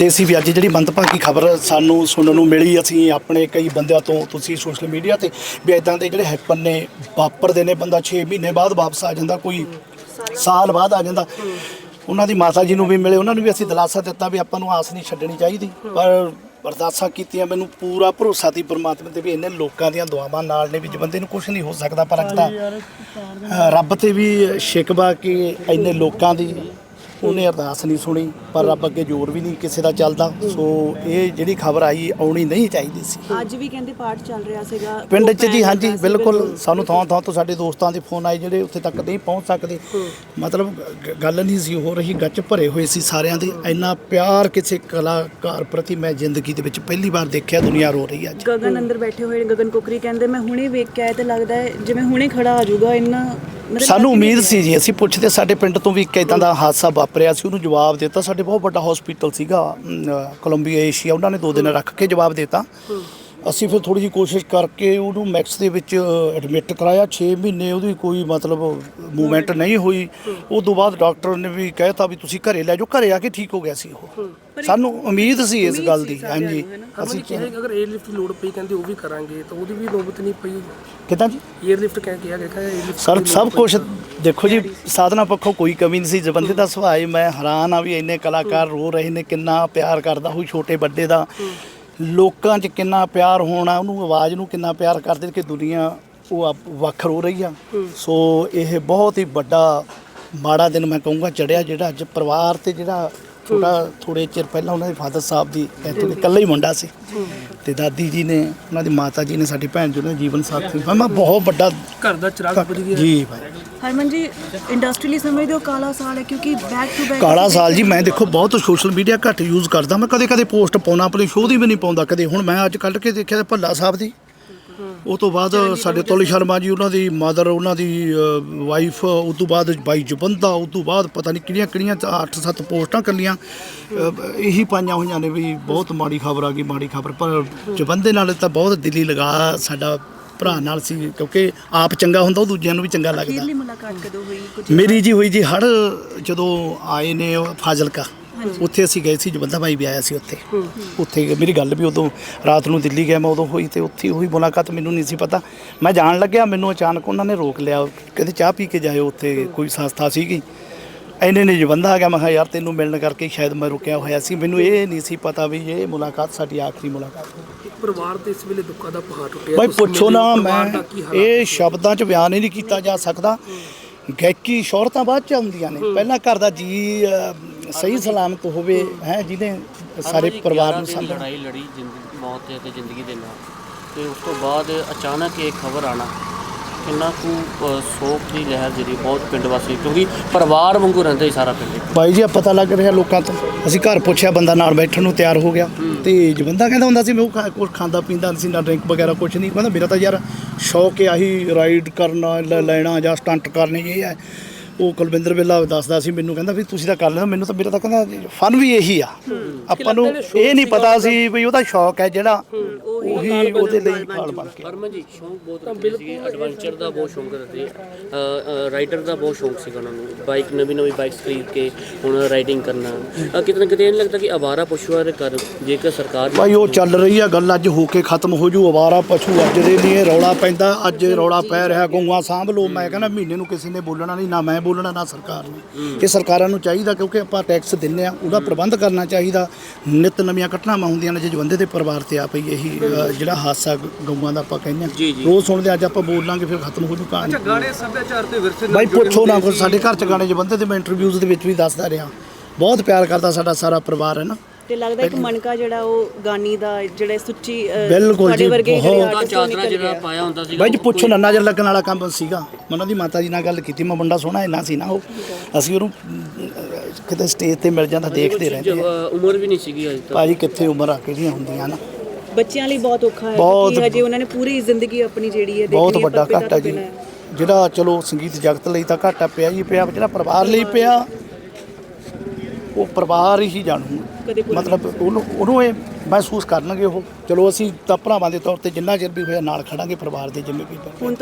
ਸੋਚਦੇ ਸੀ ਵੀ ਅੱਜ ਜਿਹੜੀ ਮੰਦਭਾਗੀ ਖਬਰ ਸਾਨੂੰ ਸੁਣਨ ਨੂੰ ਮਿਲੀ, ਅਸੀਂ ਆਪਣੇ ਕਈ ਬੰਦਿਆਂ ਤੋਂ ਤੁਸੀਂ ਸੋਸ਼ਲ ਮੀਡੀਆ ਤੇ ਵੀ ਇਦਾਂ ਦੇ ਜਿਹੜੇ ਹੈਪਨ ਨੇ, ਵਾਪਰਦੇ ਨੇ ਬੰਦਾ 6 ਮਹੀਨੇ ਬਾਅਦ ਵਾਪਸ ਆ ਜਾਂਦਾ, ਕੋਈ ਸਾਲ ਬਾਅਦ ਆ ਜਾਂਦਾ। ਉਹਨਾਂ ਦੀ ਮਾਤਾ ਜੀ ਨੂੰ ਵੀ ਮਿਲੇ, ਉਹਨਾਂ ਨੂੰ ਵੀ ਅਸੀਂ ਦਿਲਾਸਾ ਦਿੱਤਾ ਵੀ ਆਪਾਂ ਨੂੰ ਆਸ ਨਹੀਂ ਛੱਡਣੀ ਚਾਹੀਦੀ। ਪਰ ਅਰਦਾਸਾਂ ਕੀਤੀਆਂ, ਮੈਨੂੰ ਪੂਰਾ ਭਰੋਸਾ ਸੀ ਪਰਮਾਤਮਾ ਤੇ ਵੀ ਇਹਨੇ ਲੋਕਾਂ ਦੀਆਂ ਦੁਆਵਾਂ ਨਾਲ ਨੇ ਵੀ ਜੇ ਬੰਦੇ ਨੂੰ ਕੁਝ ਨਹੀਂ ਹੋ ਸਕਦਾ, ਪਰ ਅੱਜ ਤਾਂ ਰੱਬ ਤੇ ਵੀ ਸ਼ਿਕਵਾ ਕਿ ਇੰਨੇ ਲੋਕਾਂ ਦੀ ਉਹਨੇ ਅਰਦਾਸ ਨਹੀਂ ਸੁਣੀ ਪਰ ਰੱਬ ਅੱਗੇ ਜ਼ੋਰ ਵੀ ਨਹੀਂ ਕਿਸੇ ਦਾ ਚੱਲਦਾ। ਸੋ ਇਹ ਜਿਹੜੀ ਖਬਰ ਆਈ ਆਉਣੀ ਨਹੀਂ ਚਾਹੀਦੀ ਸੀ। ਅੱਜ ਵੀ ਕਹਿੰਦੇ ਪਾਠ ਚੱਲ ਰਿਹਾ ਸੀਗਾ। ਪਿੰਡ 'ਚ ਜੀ ਹਾਂਜੀ ਬਿਲਕੁਲ ਸਾਨੂੰ ਥਾਂ ਥਾਂ ਤੋਂ ਸਾਡੇ ਦੋਸਤਾਂ ਦੇ ਫੋਨ ਆਏ ਜਿਹੜੇ ਉੱਥੇ ਤੱਕ ਨਹੀਂ ਪਹੁੰਚ ਸਕਦੇ। ਮਤਲਬ ਗੱਲ ਨਹੀਂ ਸੀ ਹੋ ਰਹੀ ਗੱਚ ਭਰੇ ਹੋਏ ਸੀ ਸਾਰਿਆਂ ਦੇ। ਇੰਨਾ ਪਿਆਰ ਕਿਸੇ ਕਲਾਕਾਰ ਪ੍ਰਤੀ ਮੈਂ ਜ਼ਿੰਦਗੀ ਦੇ ਵਿੱਚ ਪਹਿਲੀ ਵਾਰ ਦੇਖਿਆ ਦੁਨੀਆ ਰੋ ਰਹੀ ਅੱਜ। ਗਗਨ ਅੰਦਰ ਬੈਠੇ ਹੋਏ ਗਗਨ ਕੋਕਰੀ ਕਹਿੰਦੇ ਮੈਂ ਹੁਣੇ ਵੇਖ ਕੇ ਆਇਆ ਤੇ ਲੱਗਦਾ ਹੈ ਜਿਵੇਂ ਹੁਣੇ ਖੜਾ ਆ ਜਾਊਗਾ ਇੰਨਾ ਸਾਨੂੰ ਉਮੀਦ। ਸੀ ਜੀ ਅਸੀਂ ਪੁੱਛਦੇ ਸਾਡੇ ਪਿੰਡ ਤੋਂ ਵੀ ਇੱਕ ਇਦਾਂ ਦਾ ਹਾਦਸਾ ਵਾਪਰਿਆ ਸੀ ਉਹਨੂੰ ਜਵਾਬ ਦਿੱਤਾ। ਸਾਡੇ ਬਹੁਤ ਵੱਡਾ ਹਸਪੀਟਲ ਸੀਗਾ ਕੋਲੰਬੀਆ ਏਸ਼ੀਆ ਉਹਨਾਂ ਨੇ ਦੋ ਦਿਨ ਰੱਖ ਕੇ ਜਵਾਬ ਦਿੱਤਾ। ਅਸੀਂ ਫਿਰ ਥੋੜੀ ਜੀ ਕੋਸ਼ਿਸ਼ ਕਰਕੇ ਉਹਨੂੰ ਮੈਕਸ ਦੇ ਵਿੱਚ ਐਡਮਿਟ ਕਰਾਇਆ। 6 ਮਹੀਨੇ ਉਹਦੀ ਕੋਈ ਮਤਲਬ ਮੂਵਮੈਂਟ ਨਹੀਂ ਹੋਈ। ਉਹ ਤੋਂ ਬਾਅਦ ਡਾਕਟਰ ਨੇ ਵੀ ਕਹਿਤਾ ਵੀ ਤੁਸੀਂ ਘਰੇ ਲੈ ਜਾਓ। ਘਰੇ ਆ ਕੇ ਠੀਕ ਹੋ ਗਿਆ ਸੀ ਉਹ। ਸਾਨੂੰ ਉਮੀਦ ਸੀ ਇਸ ਗੱਲ ਦੀ। ਹਾਂਜੀ। ਅਸੀਂ ਕਿਹਾ ਅਗਰ 에ਅਰ ਲਿਫਟ ਦੀ ਲੋੜ ਪਈ ਕਹਿੰਦੇ ਉਹ ਵੀ ਕਰਾਂਗੇ ਤਾਂ ਉਹਦੀ ਵੀ ਨੌਬਤ ਨਹੀਂ ਪਈ। ਕਿਦਾਂ ਜੀ? 에ਅਰ ਲਿਫਟ ਕਹਿ ਗਿਆ ਗਿਆ ਸਰ ਸਭ ਕੁਝ ਦੇਖੋ ਜੀ ਸਾਧਨਾ ਪੱਖੋਂ ਕੋਈ ਕਮੀ ਨਹੀਂ ਸੀ। ਜਬੰਦੇ ਦਾ ਸੁਭਾਅ ਮੈਂ ਹੈਰਾਨ ਆ ਵੀ ਇੰਨੇ ਕਲਾਕਾਰ ਰੋ ਰਹੇ ਨੇ ਕਿੰਨਾ ਪਿਆਰ ਕਰਦਾ ਹੋਈ ਛੋਟੇ ਵੱਡੇ ਦਾ। ਲੋਕਾਂ 'ਚ ਕਿੰਨਾ ਪਿਆਰ ਹੋਣਾ ਉਹਨੂੰ ਆਵਾਜ਼ ਨੂੰ ਕਿੰਨਾ ਪਿਆਰ ਕਰਦੇ ਕਿ ਦੁਨੀਆ ਉਹ ਵੱਖ ਹੋ ਰਹੀ ਆ। ਸੋ ਇਹ ਬਹੁਤ ਹੀ ਵੱਡਾ ਮਾੜਾ ਦਿਨ ਮੈਂ ਕਹੂੰਗਾ ਚੜਿਆ ਜਿਹੜਾ ਅੱਜ ਪਰਿਵਾਰ ਤੇ ਜਿਹੜਾ ਛੋਟਾ ਥੋੜੇ ਚਿਰ ਪਹਿਲਾਂ ਉਹਨਾਂ ਦੇ ਫਾਦਰ ਸਾਹਿਬ ਦੀ ਇੱਥੇ ਦੇ ਇਕੱਲਾ ਹੀ ਮੁੰਡਾ ਸੀ। ਤੇ ਦਾਦੀ ਜੀ ਨੇ ਉਹਨਾਂ ਦੀ ਮਾਤਾ ਜੀ ਨੇ ਸਾਡੀ ਭੈਣ ਜੀ ਨੇ ਜੀਵਨ ਸਾਥੀ। ਮੈਂ ਬਹੁਤ ਵੱਡਾ ਘਰ ਦਾ ਚਿਰਾਗ ਬੁਝ ਗਿਆ। ਜੀ ਭਾਈ। ਹਰਮਨ ਜੀ ਇੰਡਸਟਰੀਲੀ ਸਮਝਦੇ ਹੋ ਕਾਲਾ ਸਾਲ ਹੈ ਕਿਉਂਕਿ ਬੈਕ ਟੂ ਬੈਕ ਕਾਲਾ ਸਾਲ ਜੀ ਮੈਂ ਦੇਖੋ ਬਹੁਤ ਸੋਸ਼ਲ ਮੀਡੀਆ ਘੱਟ ਯੂਜ਼ ਕਰਦਾ। ਮੈਂ ਕਦੇ ਕਦੇ ਪੋਸਟ ਪਾਉਣਾ ਆਪਣੀ ਸ਼ੋਅ ਦੀ ਵੀ ਨਹੀਂ ਪਾਉਂਦਾ। ਕਦੇ ਹੁਣ ਮੈਂ ਅੱਜ ਕੱਢ ਕੇ ਦੇਖਿਆ ਭੱਲਾ ਸਾਹਿਬ ਦੀ ਉਹ ਤੋਂ ਬਾਅਦ ਸਾਡੇ ਤੋਲੀ ਸ਼ਰਮਾ ਜੀ ਉਹਨਾਂ ਦੀ ਮਦਰ ਉਹਨਾਂ ਦੀ ਵਾਈਫ ਉਸ ਤੋਂ ਬਾਅਦ ਬਾਈ ਜਬੰਦਾ ਉਸ ਤੋਂ ਬਾਅਦ ਪਤਾ ਨਹੀਂ ਕਿਹੜੀਆਂ ਕਿਹੜੀਆਂ 8-7 ਪੋਸਟਾਂ ਕੱਲੀਆਂ। ਇਹੀ ਪਾਈਆਂ ਹੋਈਆਂ ਨੇ ਵੀ ਬਹੁਤ ਮਾੜੀ ਖਬਰ ਆ ਗਈ ਮਾੜੀ ਖਬਰ। ਪਰ ਜਬੰਦੇ ਨਾਲ ਤਾਂ ਬਹੁਤ ਦਿਲੀ ਲਗਾ ਸਾਡਾ ਭਰਾ ਨਾਲ ਸੀ ਕਿਉਂਕਿ ਆਪ ਚੰਗਾ ਹੁੰਦਾ ਉਹ ਦੂਜਿਆਂ ਨੂੰ ਵੀ ਚੰਗਾ ਲੱਗਦਾ। ਮੇਰੀ ਜੀ ਹੋਈ ਜੀ ਹੜ ਜਦੋਂ ਆਏ ਨੇ ਉਹ ਫਾਜ਼ਿਲਕਾ। ਉੱਥੇ ਅਸੀਂ ਗਏ ਸੀ ਜਵੰਦਾ ਭਾਈ ਵੀ ਆਇਆ ਸੀ ਉੱਥੇ। ਉੱਥੇ ਮੇਰੀ ਗੱਲ ਵੀ ਉਦੋਂ ਰਾਤ ਨੂੰ ਦਿੱਲੀ ਗਿਆ ਮੈਂ ਉਦੋਂ ਹੋਈ ਤੇ ਉੱਥੇ ਹੋਈ ਮੁਲਾਕਾਤ ਮੈਨੂੰ ਨਹੀਂ ਸੀ ਪਤਾ। ਮੈਂ ਜਾਣ ਲੱਗਿਆ ਮੈਨੂੰ ਅਚਾਨਕ ਉਹਨਾਂ ਨੇ ਰੋਕ ਲਿਆ। ਕਹਿੰਦੇ ਚਾਹ ਪੀ ਕੇ ਜਾਇਓ ਉੱਥੇ ਕੋਈ ਸੰਸਥਾ ਸੀਗੀ। ਐਨੇ ਨੇ ਜਵੰਦਾ ਆ ਗਿਆ ਮੈਂ ਕਿਹਾ ਯਾਰ ਤੈਨੂੰ ਮਿਲਣ ਕਰਕੇ ਸ਼ਾਇਦ ਮੈਂ ਰੁਕਿਆ ਹੋਇਆ ਸੀ। ਮੈਨੂੰ ਇਹ ਨਹੀਂ ਸੀ ਪਤਾ ਵੀ ਇਹ ਮੁਲਾਕਾਤ ਸਾਡੀ ਆਖਰੀ ਮੁਲਾਕਾਤ ਇੱਕ ਪਰਿਵਾਰ ਤੇ ਇਸ ਵੇਲੇ ਦੁੱਖਾਂ ਦਾ ਪਹਾੜ ਟੁੱਟਿਆ। ਭਾਈ ਤੁਸੀਂ ਪੁੱਛੋ ਮੇਰੇ ਨਾ ਮੈਂ ਇਹ ਸ਼ਬਦਾਂ 'ਚ ਬਿਆਨ ਹੀ ਨਹੀਂ ਕੀਤਾ ਜਾ ਸਕਦਾ। ਗਾਇਕੀ ਸ਼ੌਹਰਤਾਂ ਬਾਅਦ 'ਚ ਆਉਂਦੀਆਂ ਨੇ। ਪਹਿਲਾਂ ਘਰ ਦਾ ਜੀ ਸਹੀ ਸਲਾਮਤ ਹੋਵੇ ਹੈ ਜਿਹਨੇ ਸਾਰੇ ਪਰਿਵਾਰ ਨੂੰ ਸਾਂਭਣਾ ਲੜਾਈ ਲੜੀ ਜ਼ਿੰਦਗੀ ਮੌਤ ਤੇ ਜ਼ਿੰਦਗੀ ਦੇ ਨਾਲ। ਤੇ ਉਸ ਤੋਂ ਬਾਅਦ ਅਚਾਨਕ ਇਹ ਖਬਰ ਆਣਾ। ਕਿੰਨਾ ਕੁ ਸੋਗ ਦੀ ਲਹਿਰ ਜਿਹੜੀ ਬਹੁਤ ਪਿੰਡ ਵਾਸੀ ਕਿਉਂਕਿ ਪਰਿਵਾਰ ਵਾਂਗੂ ਰਹਿੰਦਾ ਹੀ ਸਾਰਾ ਪਿੰਡ। ਬਾਈ ਜੀ ਆ ਪਤਾ ਲੱਗ ਰਿਹਾ ਲੋਕਾਂ ਤੋਂ। ਅਸੀਂ ਘਰ ਪੁੱਛਿਆ ਬੰਦਾ ਨਾਲ ਬੈਠਣ ਨੂੰ ਤਿਆਰ ਹੋ ਗਿਆ। ਤੇ ਜੇ ਬੰਦਾ ਕਹਿੰਦਾ ਹੁੰਦਾ ਸੀ ਮੈਂ ਉਹ ਕੁਝ ਖਾਂਦਾ ਪੀਂਦਾ ਨਹੀਂ ਸੀ ਨਾ ਡਰਿੰਕ ਵਗੈਰਾ ਕੁਝ ਨਹੀਂ। ਕਹਿੰਦਾ ਮੇਰਾ ਤਾਂ ਯਾਰ ਸ਼ੌਕ ਹੈ ਆਹੀ ਰਾਈਡ ਕਰਨਾ ਲੈਣਾ ਜਾਂ ਸਟੰਟ ਕਰਨੇ ਇਹ ਹੈ। ਉਹ ਕੁਲਵਿੰਦਰ ਵੇਲਾ ਦੱਸਦਾ ਸੀ ਮੈਨੂੰ ਕਹਿੰਦਾ ਵੀ ਤੁਸੀਂ ਤਾਂ ਕਰ ਲੈਣਾ ਮੈਨੂੰ ਤਾਂ ਮੇਰਾ ਤਾਂ ਕਹਿੰਦਾ ਫਨ ਵੀ ਇਹੀ ਆ। ਆਪਾਂ ਨੂੰ ਇਹ ਨਹੀਂ ਪਤਾ ਸੀ ਵੀ ਉਹਦਾ ਸ਼ੌਕ ਹੈ ਜਿਹੜਾ ਉਹੀ ਉਹਦੇ ਲਈ ਖਾਲ ਬਣ ਕੇ। ਹਰਮਨ ਜੀ ਸ਼ੌਂਕ ਬਹੁਤ ਰੱਖਦੇ ਸੀਗੇ ਐਡਵੈਂਚਰ ਦਾ ਬਹੁਤ ਸ਼ੌਂਕ ਰੱਖਦੇ ਰਾਈਡਰ ਦਾ ਬਹੁਤ ਸ਼ੌਂਕ ਸੀਗਾ ਉਹਨਾਂ ਨੂੰ। ਬਾਈਕ ਨਵੀਂ ਨਵੀਂ ਬਾਈਕਸ ਖਰੀਦ ਕੇ ਹੁਣ ਰਾਈਡਿੰਗ ਕਰਨਾ। ਅ, ਕਿਤੇ ਇਹ ਨਹੀਂ ਲੱਗਦਾ ਕਿ ਆਵਾਰਾ ਪਸ਼ੂਆਂ ਦੇ ਕਰ ਜੇਕਰ ਸਰਕਾਰ ਭਾਈ ਉਹ ਚੱਲ ਰਹੀ ਆ ਗੱਲ ਅੱਜ ਹੋ ਕੇ ਖਤਮ ਹੋ ਜੂ ਅਵਾਰਾ ਪਸ਼ੂ ਅੱਜ ਦੇ ਲਈ ਇਹ ਰੌਲਾ ਪੈਂਦਾ ਅੱਜ ਰੌਲਾ ਪੈ ਰਿਹਾ ਗਊਆਂ ਸਾਂਭ ਲਓ। ਮੈਂ ਕਹਿੰਦਾ ਮਹੀਨੇ ਨੂੰ ਕਿਸੇ ਨੇ ਬੋਲਣਾ ਨਹੀਂ ਨਾ ਮੈਂ ਬੋਲਣਾ ਨਾ ਸਰਕਾਰ ਨੇ। ਇਹ ਸਰਕਾਰਾਂ ਨੂੰ ਚਾਹੀਦਾ ਕਿਉਂਕਿ ਆਪਾਂ ਟੈਕਸ ਦਿੰਨੇ ਆ ਉਹਦਾ ਪ੍ਰਬੰਧ ਕਰਨਾ ਚਾਹੀਦਾ। ਨਿਤ ਨਵੀਆਂ ਘਟਨਾਵਾਂ ਹੁੰਦੀਆਂ ਨੇ ਜੇ ਜਵੰਦੇ ਦੇ ਪਰਿਵਾਰ ਤੇ ਆ ਪਈ ਇਹੀ ਜਿਹੜਾ ਹਾਦਸਾ ਗ- ਗਊਆਂ ਦਾ ਆਪਾਂ ਕਹਿੰਦੇ ਆ। ਰੋਜ਼ ਸੁਣਦੇ ਅੱਜ ਆਪਾਂ ਬੋਲਾਂਗੇ ਫਿਰ ਖਤਮ ਹੋ ਜੂ ਕਹਾਣੀ। ਗਾਣੇ ਸੱਭਿਆਚਾਰ ਤੇ ਵਿਰਸੇ ਨਾਲ ਜੁੜੇ ਪੁੱਛੋ ਨਾ ਸੀ। ਸਾਡੇ ਘਰ ਚ ਗਾਣੇ ਜਵੰਦੇ ਦੇ ਮੈਂ ਇੰਟਰਵਿਊਜ਼ ਦੇ ਵਿੱਚ ਵੀ ਦੱਸਦਾ ਰਿਹਾ। ਬਹੁਤ ਪਿਆਰ ਕਰਦਾ ਸਾਡਾ ਸਾਰਾ ਪਰਿਵਾਰ ਹੈ ਨਾ? ਤੇ ਲੱਗਦਾ ਇੱਕ ਮਨਕਾ ਜਿਹੜਾ ਉਹ ਗਾਨੀ ਦਾ ਜਿਹੜੇ ਸੁੱਚੀ ਤੁਹਾਡੇ ਜੀ, ਵਰਗੇ ਜਿਹੜੇ ਚਾਦਰਾ ਜਿਹੜਾ। ਪਾਇਆ ਹੁੰਦਾ ਸੀਗਾ ਬਾਈ ਜੀ ਪੁੱਛੋ ਨਾ ਨਜ਼ਰ ਲੱਗਣ ਵਾਲਾ ਕੰਮ ਸੀਗਾ। ਮੈਂ ਉਹਨਾਂ ਦੀ ਮਾਤਾ ਜੀ ਨਾਲ ਗੱਲ ਕੀਤੀ ਮੈਂ ਮੁੰਡਾ ਸੋਹਣਾ ਇੰਨਾ ਸੀ ਨਾ ਉਹ। ਅਸੀਂ ਉਹਨੂੰ ਕਿਤੇ ਸਟੇਜ ਤੇ ਮਿਲ ਜਾਂਦਾ ਦੇਖਦੇ ਰਹਿੰਦੇ ਉਮਰ ਵੀ ਨਹੀਂ ਸੀਗੀ ਅਜੇ ਤੱਕ। ਭਾਜੀ ਕਿੱਥੇ ਉਮਰ ਆ ਕਿਹੜੀਆਂ ਹੁੰਦੀਆਂ ਨਾ। ਬੱਚਿਆਂ ਲਈ ਬਹੁਤ ਔਖਾ ਹੈ ਕਿਉਂਕਿ ਹਜੇ ਉਹਨਾਂ ਨੇ ਪੂਰੀ ਜ਼ਿੰਦਗੀ ਆਪਣੀ ਜਿਹੜੀ ਹੈ ਬਹੁਤ ਵੱਡਾ ਘਾਟਾ ਜੀ। ਜਿਹੜਾ ਚਲੋ ਸੰਗੀਤ ਜਗਤ ਲਈ ਤਾਂ ਘਾਟਾ ਪਿਆ ਹੀ ਪਿਆ ਜਿਹੜਾ ਪਰਿਵਾਰ ਲਈ ਪਿਆ ਉਹ ਪਰਿਵਾਰ ਹੀ ਜਾਣੂ। ਮਤਲਬ ਉਹਨੂੰ ਉਹਨੂੰ ਇਹ ਮਹਿਸੂਸ ਕਰਨਗੇ ਉਹ। ਚਲੋ ਅਸੀਂ ਤਾਂ ਭਰਾਵਾਂ ਦੇ ਤੌਰ ਤੇ ਜਿੰਨਾ ਚਿਰ ਵੀ ਹੋਇਆ ਨਾਲ ਖੜਾਂਗੇ ਪਰਿਵਾਰ ਦੇ ਜਿੰਨੇ ਵੀ ਹੁਣ